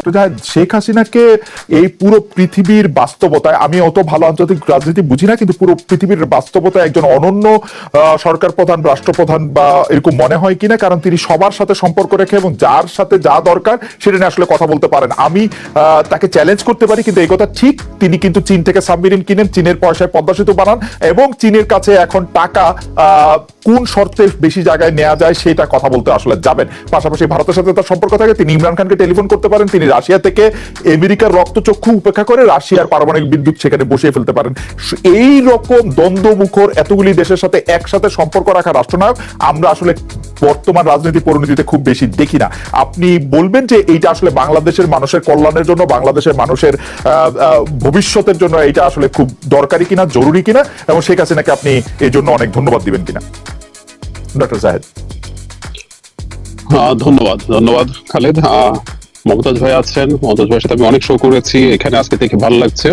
Doctor Zahed Sheikh হাসিনাকে এই পুরো পৃথিবীর বাস্তবতায়, আমি অত ভালো আন্তর্জাতিক রাজনীতি বুঝি না, কিন্তু পুরো পৃথিবীর বাস্তবতায় একজন অনন্য সরকার প্রধান রাষ্ট্রপ্রধান বা এরকম মনে হয় কিনা, কারণ তিনি সবার সাথে সম্পর্ক রেখে এবং যার সাথে যা দরকার সেটা নিয়ে আসলে কথা বলতে পারেন। আমি তাকে চ্যালেঞ্জ করতে পারি, কিন্তু এই কথা ঠিক, তিনি কিন্তু চীন থেকে সাবমেরিন কিনেন, চীনের পয়সায় পদ্মা সেতু বানান এবং চীনের কাছে এখন টাকা কোন শর্তে বেশি জায়গায় নেওয়া যায় সেটা কথা বলতে আসলে যাবেন। পাশাপাশি ভারতের সাথে তার সম্পর্ক থাকে, তিনি ইমরান খানকে টেলিফোন করতে পারেন, তিনি রাশিয়া থেকে আমেরিকার রক্তচক্ষু উপেক্ষা করে রাশিয়ার পারমাণবিক বিদ্যুৎ সেখানে বসিয়ে ফেলতে পারেন। এই রকম দ্বন্দ্বমুখর এতগুলি দেশের সাথে একসাথে সম্পর্ক রাখা রাষ্ট্রনায়ক, আমরা আসলে বর্তমান রাজনীতি পরিণতিতে খুব বেশি দেখি না। আপনি বলবেন যে এইটা আসলে বাংলাদেশের মানুষের কল্যাণের জন্য, বাংলাদেশের মানুষের ভবিষ্যতের জন্য এটা আসলে খুব দরকারি কিনা, জরুরি কিনা, এবং শেখ হাসিনাকে আপনি এই জন্য অনেক ধন্যবাদ দিবেন কিনা? ডক্টর জাহেদ। ধন্যবাদ ধন্যবাদ, খালেদ। মমতাজ ভাই আছেন। মমতাজ ভাইয়ের সাথে আমি অনেক শো করেছি। এখানে আজকে দেখে ভালো লাগছে।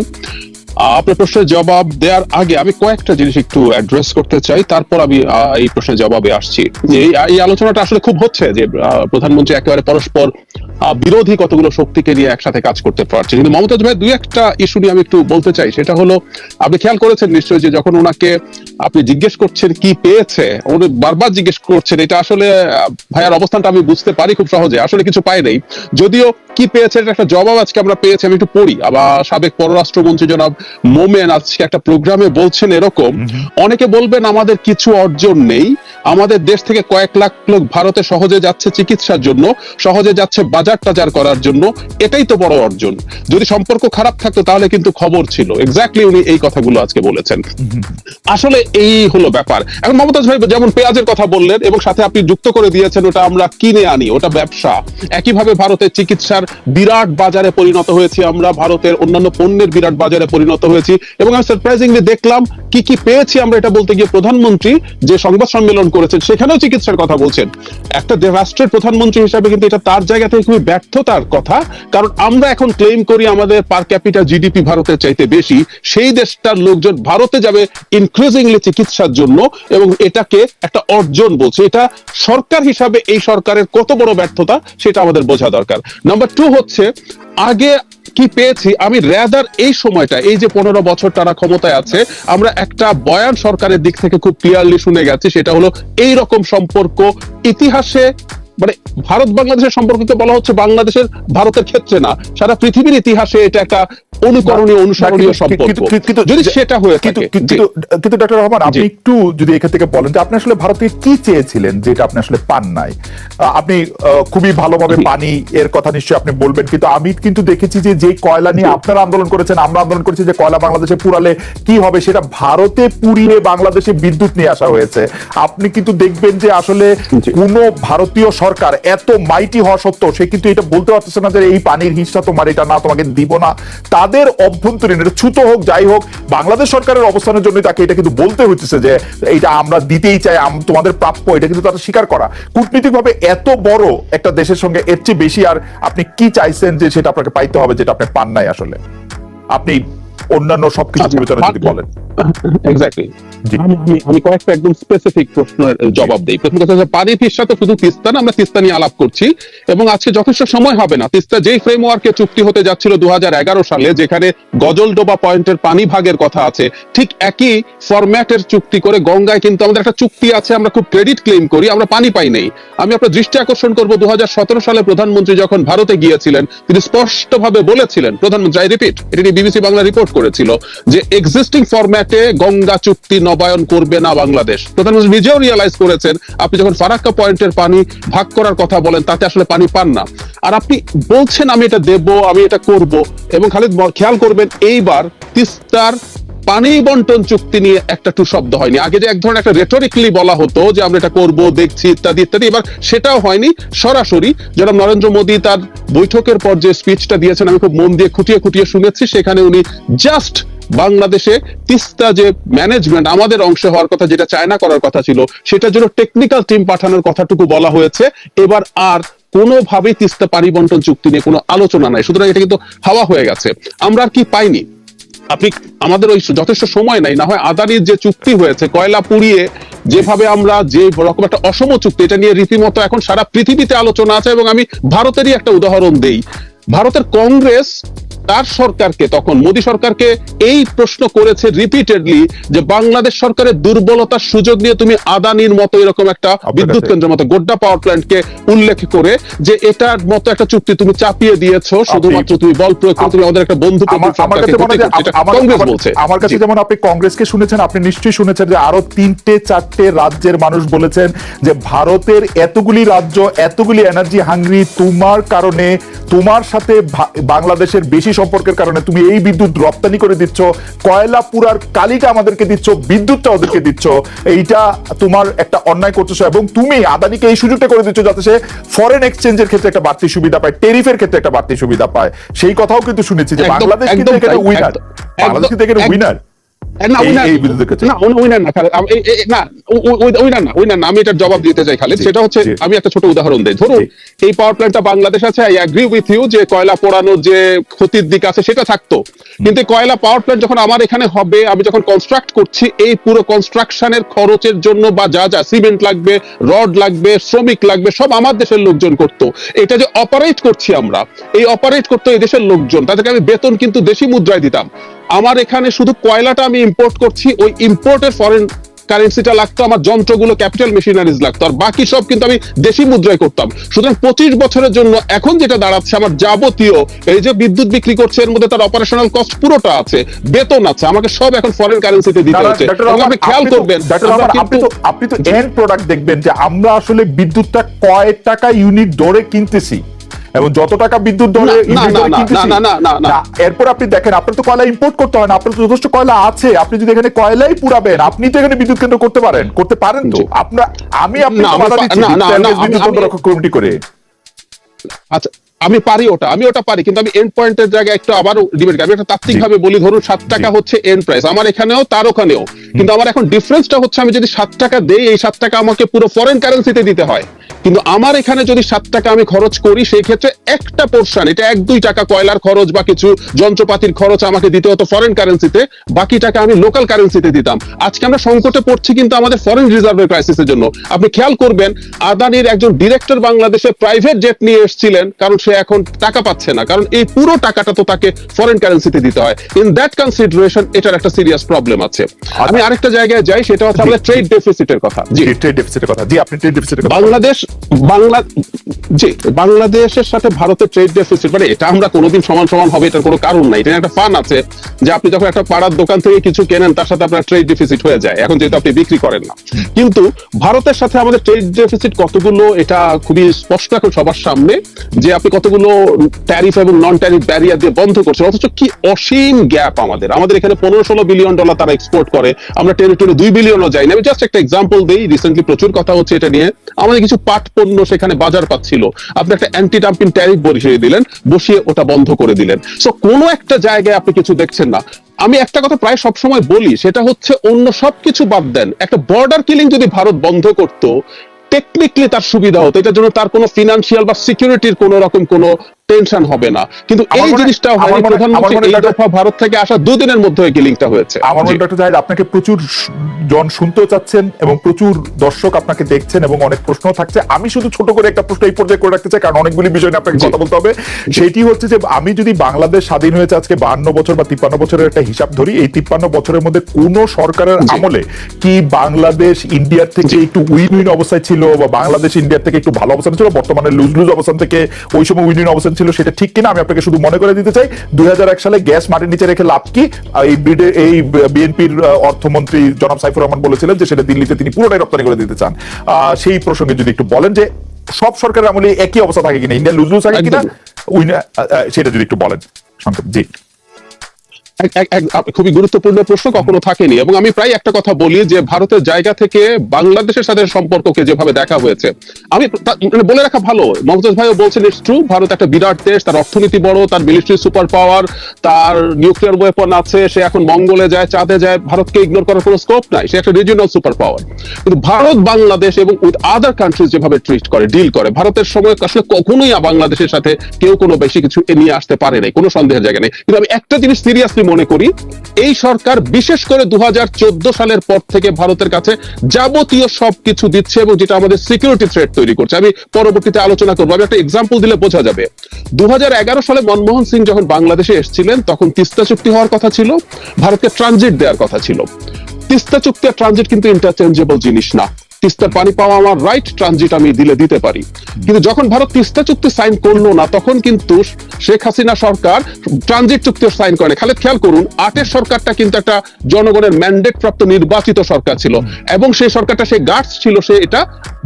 আপনার প্রশ্নের জবাব দেওয়ার আগে আমি কয়েকটা জিনিস একটু অ্যাড্রেস করতে চাই। তারপর আমি এই প্রশ্নের জবাবে আসছি। যে এই আলোচনাটা আসলে খুব হচ্ছে যে প্রধানমন্ত্রী একেবারে পরস্পর বিরোধী কতগুলো শক্তিকে নিয়ে একসাথে কাজ করতে পারছে। কিন্তু মমতাজ ভাই, দুই একটা ইস্যু নিয়ে আমি একটু বলতে চাই। সেটা হলো, আপনি খেয়াল করেছেন নিশ্চয়ই যে যখন ওনাকে আপনি জিজ্ঞেস করছেন কি পেয়েছে, উনি বারবার জিজ্ঞেস করছেন, এটা আসলে ভাইয়ার অবস্থানটা আমি বুঝতে পারি খুব সহজে। আসলে কিছু পাই নেই। যদিও কি পেয়েছে এটা একটা জবাব আজকে আমরা পেয়েছি আমি একটু পড়ি। আবার সাবেক পররাষ্ট্রমন্ত্রী জনাব মোমেন আজকে একটা প্রোগ্রামে বলছেন এরকম অনেকে বলবেন আমাদের কিছু অর্জন নেই আমাদের দেশ থেকে কয়েক লাখ লোক ভারতে সহজে যাচ্ছে চিকিৎসার জন্য সহজে যাচ্ছে বাজার টাজার করার জন্য এটাই তো বড় অর্জন। যদি সম্পর্ক খারাপ থাকতো তাহলে কিন্তু খবর ছিল। এক্স্যাক্টলি উনি এই কথাগুলো আজকে বলেছেন। আসলে এই হলো ব্যাপার। এখন মমতাজ ভাই যেমন পেঁয়াজের কথা বললেন এবং সাথে আপনি যুক্ত করে দিয়েছেন ওটা আমরা কিনে আনি ওটা ব্যবসা। একইভাবে ভারতের চিকিৎসার বিরাট বাজারে পরিণত হয়েছি আমরা, ভারতের অন্যান্য পণ্যের বিরাট বাজারে পরিণত হয়েছি। এবং আমি সারপ্রাইজিংলি দেখলাম কি কি পেয়েছি আমরা এটা বলতে গিয়ে প্রধানমন্ত্রী যে সংবাদ সম্মেলন করেছেন, সেখানেও চিকিৎসার কথা বলছেন। একটা রাষ্ট্রের প্রধানমন্ত্রী হিসাবে কিন্তু এটা তার জায়গা থেকে খুবই ব্যর্থতার কথা, কারণ আমরা এখন ক্লেম করি আমাদের পার ক্যাপিটা জিডিপি ভারতের চাইতে বেশি, সেই দেশটার লোকজন ভারতে যাবে ইনক্রিজিংলি চিকিৎসার জন্য এবং এটাকে একটা অর্জন বলছে। এটা সরকার হিসাবে এই সরকারের কত বড় ব্যর্থতা, সেটা আমাদের বোঝা দরকার। নাম্বার টু হচ্ছে, আগে কি পেয়েছি? আমি রেদার এই সময়টা এই যে পনেরো বছর তারা ক্ষমতায় আছে, আমরা একটা বয়ান সরকারের দিক থেকে খুব ক্লিয়ারলি শুনে গেছি, সেটা হলো এই রকম সম্পর্ক ইতিহাসে মানে ভারত বাংলাদেশের সম্পর্কিত বলা হচ্ছে বাংলাদেশের ভারতের ক্ষেত্রে না। সারা পৃথিবীর ইতিহাসে এটা একটা অনুকরণীয় অনুসরণীয় সম্পর্ক যদি সেটা হয়ে কিন্তু থাকে কিন্তু ডক্টর রহমান আপনি একটু যদি এখান থেকে বলেন যে আপনি আসলে ভারতে কি চেয়েছিলেন যেটা আপনি আসলে পান নাই? আপনি খুবই ভালোভাবে পানি এর কথা নিশ্চয়ই আপনি বলবেন কিন্তু আমি কিন্তু দেখেছি যে যে কয়লা নিয়ে আপনারা আন্দোলন করেছেন আমরা আন্দোলন করেছি যে কয়লা বাংলাদেশে পুরালে কি হবে সেটা ভারতে পুড়িয়ে বাংলাদেশে বিদ্যুৎ নিয়ে আসা হয়েছে। আপনি কিন্তু দেখবেন যে আসলে। কোন ভারতীয় সরকার এত মাইটি হওয়া সত্ত্বেও সে কিন্তু এটা বলতে পারতেছে না যে এই পানির হিসা তোমার এটা না তোমাকে দিব না। তাদের অভ্যন্তরীণ এটা ছুতো হোক যাই হোক বাংলাদেশ সরকারের অবস্থানের জন্য তাকে এটা কিন্তু বলতে হইতেছে যে এটা আমরা দিতেই চাই তোমাদের প্রাপ্য এটা কিন্তু তারা স্বীকার করা। কূটনীতিক ভাবে এত বড় একটা দেশের সঙ্গে এর চেয়ে বেশি আর আপনি কি চাইছেন যে সেটা আপনাকে পাইতে হবে যেটা আপনি পান নাই আসলে? আপনি অন্যান্য সবকিছু আচ্ছা, বিবেচনা যদি বলেন। এক্স্যাক্টলি আমি আমি- কয়েকটা একদম স্পেসিফিক প্রশ্নের জবাব দেই। প্রথম কথা পানি তো শুধু তিস্তা না আমরা তিস্তা নিয়ে আলাপ করছি। এবং আজকে যথেষ্ট সময় হবে না। তিস্তা যেই ফ্রেমওয়ার্কে চুক্তি হতে যাচ্ছিল দু সালে যেখানে গজলডোবা পয়েন্টের পানি ভাগের কথা আছে ঠিক একই ফরম্যাটের চুক্তি করে গঙ্গায় কিন্তু আমাদের একটা চুক্তি আছে আমরা খুব ক্রেডিট ক্লেম করি আমরা পানি পাই নেই। আমি আপনার দৃষ্টি আকর্ষণ করব দু সালে প্রধানমন্ত্রী যখন ভারতে গিয়েছিলেন তিনি স্পষ্টভাবে বলেছিলেন প্রধানমন্ত্রী আই রিপিট এটি বিবিসি বাংলা রিপোর্ট করেছিল যে এক্সিস্টিং ফরম্যাটে গঙ্গা চুক্তি নবায়ন করবে না বাংলাদেশ। প্রধানমন্ত্রী নিজেও রিয়েলাইজ করেছেন, আপনি যখন ফারাক্কা পয়েন্টের পানি ভাগ করার কথা বলেন, তাতে আসলে পানি পান না। আর আপনি বলছেন, আমি এটা দেব, আমি এটা করব, এবং খালিদ খেয়াল করবেন, এইবার তিস্তার পানি বন্টন চুক্তি নিয়ে একটা টু শব্দ হয়নি। আগে যে এক ধরনের একটা রেটরিকলি বলা হতো যে আমরা এটা করব, দেখছি ইত্যাদি ইত্যাদি, এবার সেটাও হয়নি। সরাসরি যারা নরেন্দ্র মোদী তার বৈঠকের পর যে স্পিচটা দিয়েছেন, আমি খুব মন দিয়ে খুঁটিয়ে খুঁটিয়ে শুনেছি, সেখানে উনি জাস্ট বাংলাদেশে তিস্তা যে ম্যানেজমেন্ট আমাদের অংশ হওয়ার কথা, যেটা চায়না করার কথা ছিল, সেটার জন্য টেকনিক্যাল টিম পাঠানোর কথাটুকু বলা হয়েছে। এবার আর কোনোভাবেই তিস্তা পানি বন্টন চুক্তি নিয়ে কোনো আলোচনা নাই। সুতরাং এটা কিন্তু হাওয়া হয়ে গেছে। আমরা আর কি পাইনি? আপনি আমাদের ওই যথেষ্ট সময় নাই। না হয় আদানির যে চুক্তি হয়েছে, কয়লা পুড়িয়ে যেভাবে আমরা যে রকম একটা অসম চুক্তি, এটা নিয়ে রীতিমতো এখন সারা পৃথিবীতে আলোচনা আছে এবং আমি ভারতেরই একটা উদাহরণ দেই। ভারতের কংগ্রেস তার সরকারকে তখন মোদী সরকারকে এই প্রশ্ন করেছে রিপিটেডলি যে বাংলাদেশ সরকারের দুর্বলতার সুযোগ নিয়ে তুমি আদানির মতো এরকম একটা বিদ্যুৎ কেন্দ্রের মতো গোড্ডা পাওয়ার প্ল্যান্টকে উল্লেখ করে যে এটার মতো একটা চুক্তি তুমি চাপিয়ে দিয়েছ শুধুমাত্র তুমি বল প্রয়োগ করে তুমি আমাদের একটা বন্ধু আমার কাছে যেমন আপনি কংগ্রেসকে শুনেছেন আপনি নিশ্চয়ই শুনেছেন যে আরও তিনটে চারটে রাজ্যের মানুষ বলেছেন যে ভারতের এতগুলি রাজ্য এতগুলি এনার্জি হাঙ্গরি তোমার কারণে তোমার সাথে বাংলাদেশের বেশি সম্পর্কের কারণে তুমি এই বিদ্যুৎ রপ্তানি করে দিচ্ছ কয়লা পুরার কালিটা আমাদেরকে দিচ্ছ বিদ্যুৎটা ওদেরকে দিচ্ছ। এইটা তোমার একটা অন্যায় করতেছো এবং তুমি আদানিকে এই সুযোগটা করে দিচ্ছ যাতে সে ফরেন এক্সচেঞ্জের ক্ষেত্রে একটা বাড়তি সুবিধা পায় টেরিফের ক্ষেত্রে একটা বাড়তি সুবিধা পায়। সেই কথাও কিন্তু শুনেছি যে বাংলাদেশ কিন্তু এখানে উইনার বাংলাদেশ কিন্তু এখানে উইনার না উইনার না উইনার না এই- না উইনার না আমি এটার জবাব দিতে চাই খালেদ। সেটা হচ্ছে আমি একটা ছোট উদাহরণ দেই। ধরুন এই পাওয়ার প্ল্যান্টটা বাংলাদেশ আছে আই অ্যাগ্রি উইথ ইউ যে কয়লা পোড়ানোর যে ক্ষতির দিক আছে সেটা থাকতো। কিন্তু কয়লা পাওয়ার প্ল্যান্ট যখন আমার এখানে হবে আমি যখন কনস্ট্রাক্ট করছি এই পুরো কনস্ট্রাকশনের খরচের জন্য বা যা যা সিমেন্ট লাগবে রড লাগবে শ্রমিক লাগবে সব আমার দেশের লোকজন করতো। এটা যে অপারেট করছি আমরা এই অপারেট করতো এই দেশের লোকজন। তাদেরকে আমি বেতন কিন্তু দেশি মুদ্রায় দিতাম। আমার এখানে শুধু কয়লাটা আমি ইম্পোর্ট করছি ওই ইম্পোর্টের ফরেন কারেন্সিটা লাগতো আমার যন্ত্রগুলো ক্যাপিটাল মেশিনারিজ লাগতো। আর বাকি সব কিন্তু আমি দেশি মুদ্রায় করতাম। সুতরাং পঁচিশ বছরের জন্য এখন যেটা দাঁড়াচ্ছে আমার যাবতীয় এই যে বিদ্যুৎ বিক্রি করছে এর মধ্যে তার অপারেশনাল কস্ট পুরোটা আছে বেতন আছে আমাকে সব এখন ফরেন কারেন্সিতে দিতে হচ্ছে। আপনি খেয়াল করবেন আপনি তো এন্ড প্রোডাক্ট দেখবেন যে আমরা আসলে বিদ্যুৎটা কয় টাকা ইউনিট দরে কিনতেছি। এবং যত টাকা বিদ্যুৎ দরে এরপর আপনি দেখেন আপনার তো কয়লা ইম্পোর্ট করতে হয় না আপনার তো যথেষ্ট কয়লা আছে। আপনি যদি এখানে কয়লাই পুরাবেন আপনি তো এখানে বিদ্যুৎ কেন্দ্র করতে পারেন করতে পারেন তো। আপনার আমি আপনি না, তো আমি বাধা দিচ্ছি না, না, না, বিদ্যুৎ কমিটি করে। আচ্ছা আমি পারি ওটা আমি ওটা পারি কিন্তু আমি এন্ড পয়েন্টের জায়গায় একটু আবারও ডিবেট আমি একটা তাত্ত্বিক ভাবে বলি ধরুন সাত টাকা হচ্ছে এন্ড প্রাইস আমার এখানেও তার ওখানেও। কিন্তু আমার এখন ডিফারেন্সটা হচ্ছে আমি যদি সাত টাকা দেই এই সাত টাকা আমাকে পুরো ফরেন কারেন্সিতে দিতে হয়। কিন্তু আমার এখানে যদি সাত টাকা আমি খরচ করি সেই ক্ষেত্রে একটা পোর্শন এটা এক দুই টাকা কয়লার খরচ বা কিছু যন্ত্রপাতির খরচ আমাকে দিতে হতো ফরেন কারেন্সিতে বাকি টাকা আমি লোকাল কারেন্সিতে দিতাম। আজকে আমরা সংকটে পড়ছি কিন্তু আমাদের ফরেন রিজার্ভের ক্রাইসিসের জন্য। আপনি খেয়াল করবেন আদানির একজন ডিরেক্টর বাংলাদেশে প্রাইভেট জেট নিয়ে এসেছিলেন কারণ সে এখন টাকা পাচ্ছে না। কারণ এই পুরো টাকাটা তো তাকে ফরেন কারেন্সিতে দিতে হয়। ইন দ্যাট কনসিডারেশন এটার একটা সিরিয়াস প্রবলেম আছে। আমি আরেকটা জায়গায় যাই সেটা হচ্ছে আমাদের ট্রেড ডেফিসিটের কথা। জি। ট্রেড ডেফিসিটের কথা। জি আপনি ট্রেড ডেফিসিটের কথা বাংলাদেশ বাংলা জি বাংলাদেশের সাথে ভারতের ট্রেড ডেফিসিট মানে এটা আমরা কোনোদিন সমান সমান হবে এটার কোনো কারণ নাই। এটা একটা ফান আছে যে আপনি যখন একটা পাড়ার দোকান থেকে কিছু কেনেন তার সাথে আপনার ট্রেড ডেফিসিট হয়ে যায়। এখন যেহেতু আপনি বিক্রি করেন না। কিন্তু ভারতের সাথে আমাদের ট্রেড ডেফিসিট কতগুলো এটা খুবই স্পষ্ট এখন সবার সামনে যে আপনি কতগুলো ট্যারিফ এবং নন ট্যারিফ ব্যারিয়ার দিয়ে বন্ধ করছেন অথচ কি অসীম গ্যাপ আমাদের। আমাদের এখানে পনেরো ষোলো বিলিয়ন ডলার তারা এক্সপোর্ট করে, আমরা টেরিটরি দুই বিলিয়নও যাই না। আমি জাস্ট একটা এক্সাম্পল দিই রিসেন্টলি প্রচুর কথা হচ্ছে এটা নিয়ে। আমাদের কিছু পাট পণ্য সেখানে বাজার পাচ্ছিল। আপনি একটা অ্যান্টি ডাম্পিং ট্যারিফ বসিয়ে দিলেন, বসিয়ে ওটা বন্ধ করে দিলেন। সো কোনো একটা জায়গায় আপনি কিছু দেখছেন না। আমি একটা কথা প্রায় সবসময় বলি, সেটা হচ্ছে অন্য সবকিছু বাদ দেন। একটা বর্ডার কিলিং যদি ভারত বন্ধ করতো টেকনিক্যালি তার সুবিধা হতো। এটার জন্য তার কোনো ফিনান্সিয়াল বা সিকিউরিটির কোনো রকম কোনো টেনশন হবে না। কিন্তু এই জিনিসটা হয়নি প্রধানমন্ত্রী এই দফা ভারত থেকে আসা দুদিনের মধ্যে কিলিংটা হয়েছে? আমার মনে ডক্টর জাহিদ আপনাকে প্রচুর জন শুনতেও চাচ্ছেন এবং প্রচুর দর্শক আপনাকে দেখছেন এবং অনেক প্রশ্ন থাকছে। আমি শুধু ছোট করে একটা প্রশ্ন এই পর্যায়ে করে রাখতে চাই কারণ অনেকগুলি বিষয় নিয়ে আপনাকে কথা বলতে হবে। সেটি হচ্ছে যে আমি যদি বাংলাদেশ স্বাধীন হয়েছে আজকে বাহান্ন বছর বা তিপ্পান্ন বছরের একটা হিসাব ধরি এই তিপ্পান্ন বছরের মধ্যে কোন সরকারের আমলে কি বাংলাদেশ ইন্ডিয়ার থেকে একটু উইন উইন অবস্থায় ছিল বা বাংলাদেশ ইন্ডিয়ার থেকে একটু ভালো অবস্থান ছিল বর্তমানে লুজ লুজ অবস্থান থেকে ওই সময় উইন উইন অবস্থান ছিল সেটা ঠিক কিনা আমি আপনাকে শুধু মনে করে দিতে চাই। দুই সালে গ্যাস মাটির নিচে রেখে লাভ কি? এই এই বিএনপির অর্থমন্ত্রী জনাব সাইফুর রহমান বলেছিলেন যে সেটা দিল্লিতে তিনি পুরোটাই রপ্তানি করে দিতে চান। আহ, সেই প্রসঙ্গে যদি একটু বলেন যে সব সরকারের আমলে একই অবস্থা থাকে কিনা? ইন্ডিয়া লুজ লুজ থাকে কিনা? সেটা যদি একটু বলেন সংক্ষেপ জি। খুবই গুরুত্বপূর্ণ প্রশ্ন, কখনো থাকেনি। এবং আমি প্রায় একটা কথা বলি যে, ভারতের জায়গা থেকে বাংলাদেশের সাথে সম্পর্ককে যেভাবে দেখা হয়েছে, আমি মানে বলে রাখা ভালো। মমতাজ ভাইও বলছেন ইটস ট্রু ভারত একটা বিরাট দেশ, তার অর্থনীতি বড়, তার মিলিটারি সুপার পাওয়ার তার নিউক্লিয়ার ওয়েপন আছে, সে এখন মঙ্গলে যায়, চাঁদে যায়, ভারতকে ইগনোর করার কোনো স্কোপ নাই, সে একটা রিজিওনাল সুপার পাওয়ার কিন্তু ভারত, বাংলাদেশ এবং উইথ আদার কান্ট্রিজ যেভাবে ট্রিট করে ডিল করে, ভারতের সময় আসলে কখনোই বাংলাদেশের সাথে কেউ কোনো বেশি কিছু নিয়ে আসতে পারে নাই, কোনো সন্দেহের জায়গা নেই। কিন্তু আমি একটা জিনিস সিরিয়াসলি মনে করি, এই সরকার বিশেষ করে দু সালের পর থেকে ভারতের কাছে যাবতীয় সবকিছু দিচ্ছে এবং যেটা আমাদের সিকিউরিটি থ্রেট তৈরি করছে। আমি পরবর্তীতে আলোচনা করব। আমি একটা এক্সাম্পল দিলে বোঝা যাবে। দু হাজার এগারো সালে মনমোহন সিং যখন বাংলাদেশে এসেছিলেন, তখন তিস্তা চুক্তি হওয়ার কথা ছিল, ভারতকে ট্রানজিট দেওয়ার কথা ছিল। তিস্তা চুক্তি আর ট্রানজিট কিন্তু ইন্টারচেঞ্জেবল জিনিস না। তিস্তার পানি পাওয়া আমার রাইট ট্রানজিট আমি দিলে দিতে পারি। কিন্তু যখন ভারত তিস্তা চুক্তি সাইন করল না তখন কিন্তু শেখ হাসিনা সরকার ট্রানজিট চুক্তি সাইন করে খালি খেয়াল করুন আটের সরকারটা কিন্তু একটা জনগণের ম্যান্ডেট প্রাপ্ত নির্বাচিত সরকার ছিল এবং সেই সরকারটা সে গার্ডস ছিল সে এটা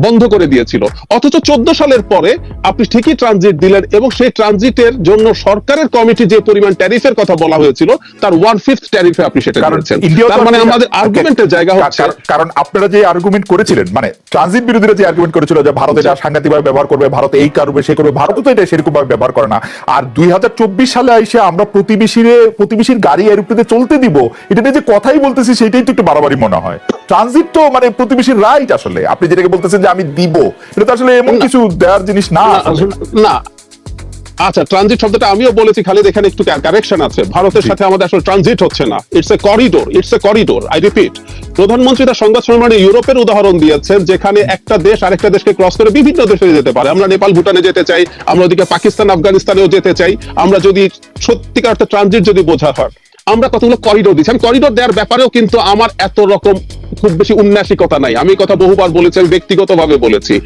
বন্ধ করে দিয়েছিল। অথচ চোদ্দ সালের পরে আপনি ঠিকই ট্রানজিট দিলেন এবং সেই ট্রানজিটের জন্য সরকারের কমিটি যে পরিমাণ ট্যারিফের কথা বলা হয়েছিল তার ওয়ান ফিফথ ট্যারিফে আপনি সেটা কারণ করেছেন তার মানে আমাদের আর্গুমেন্টের জায়গা হচ্ছে কারণ আপনারা যে আর্গুমেন্ট করেছিলেন মানে ট্রানজিট বিরোধীরা যে আর্গুমেন্ট করেছিল যে ভারত এটা সাংঘাতিকভাবে ব্যবহার করবে ভারত এই করবে সে করবে ভারত তো এটা সেরকম ভাবে ব্যবহার করে না। আর দুই হাজার চব্বিশ সালে এসে আমরা প্রতিবেশীর প্রতিবেশীর গাড়ি এরোপ্লেনে চলতে দিব এটা নিয়ে যে কথাই বলতেছি সেটাই তো একটু বাড়াবাড়ি মনে হয়। ট্রানজিট তো মানে প্রতিবেশীর রাইট আসলে। আপনি যেটাকে বলতেছেন যে আমি দিব এটা তো আসলে এমন কিছু দেওয়ার জিনিস না। না আচ্ছা ট্রানজিট শব্দটা আমিও বলেছি খালি এখানে একটু কারেকশন আছে। ভারতের সাথে আমাদের আসলে ট্রানজিট হচ্ছে না। It's a corridor it's a corridor I repeat প্রধানমন্ত্রী তার সংবাদ সম্মেলনে ইউরোপের উদাহরণ দিয়েছেন যেখানে একটা দেশ আরেকটা দেশকে ক্রস করে বিভিন্ন দেশে যেতে পারে। আমরা নেপাল ভুটানে যেতে চাই আমরা ওদিকে পাকিস্তান আফগানিস্তানেও যেতে চাই। আমরা যদি সত্যিকার ট্রানজিট যদি বোঝা হয় আমরা কতগুলো করিডোর দিচ্ছি আমি করিডোর দেওয়ার ব্যাপারেও কিন্তু আমার এত রকম খুব বেশি উন্নাসিকতা নাই। আমি কথা বহুবার বলেছি, আমি ব্যক্তিগতভাবে বলেছি।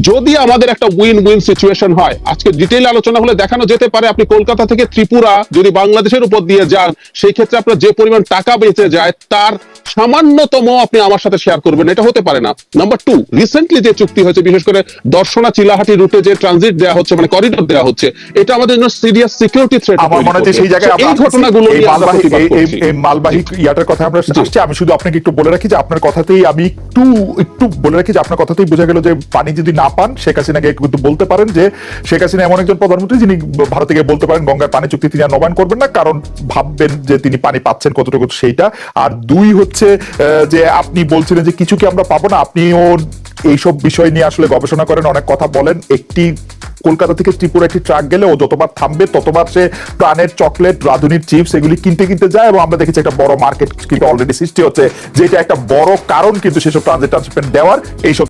যদি আমাদের একটা উইন উইন সিচুয়েশন হয়, আজকে ডিটেইল আলোচনা হলে দেখানো যেতে পারে, আপনি কলকাতা থেকে ত্রিপুরা যদি বাংলাদেশের উপর দিয়ে যান, সেই ক্ষেত্রে আপনার যে পরিমাণ টাকা বেঁচে যায়, তার সামান্যতম আপনি আমার সাথে শেয়ার করবেন এটা হতে পারে না। নাম্বার টু রিসেন্টলি যে চুক্তি হয়েছে বিশেষ করে দর্শনা চিলাহাটি রুটে যে ট্রানজিট দেওয়া হচ্ছে মানে করিডোর দেওয়া হচ্ছে এটা আমাদের জন্য সিরিয়াস সিকিউরিটি থ্রেট আমার মনে হচ্ছে সেই জায়গায় এই ঘটনাগুলো এই মালবাহী ইয়াটার কথা আমরা আসছি আমি শুধু আপনাকে একটু বলে রাখি যে আপনার কথাতেই আমি একটু একটু বলে রাখি যে আপনার কথাতেই বোঝা গেল যে পানি যদি না পান শেখ হাসিনাকে কিন্তু বলতে পারেন যে শেখ হাসিনা এমন একজন প্রধানমন্ত্রী যিনি ভারতে গিয়ে বলতে পারেন গঙ্গার পানি চুক্তি তিনি আর নবায়ন করবেন না কারণ ভাববেন যে তিনি পানি পাচ্ছেন কতটুকু সেইটা। আর দুই হচ্ছে আহ, যে আপনি বলছিলেন যে কিছু কি আমরা পাবো না আপনিও এইসব বিষয় নিয়ে আসলে গবেষণা করেন অনেক কথা বলেন। একটি কলকাতা থেকে ত্রিপুরা একটি ট্রাক গেলে ও যতবার থামবে ততবার সে প্রাণের চকলেট রাধুনির চিপস এগুলি কিনতে কিনতে যায় এবং আমরা দেখেছি একটা বড় মার্কেট কিন্তু অলরেডি সৃষ্টি হচ্ছে যেটা একটা বড় কারণ কিন্তু সেসব ট্রানজিট ট্রান্সপেন্ট দেওয়ার এইসব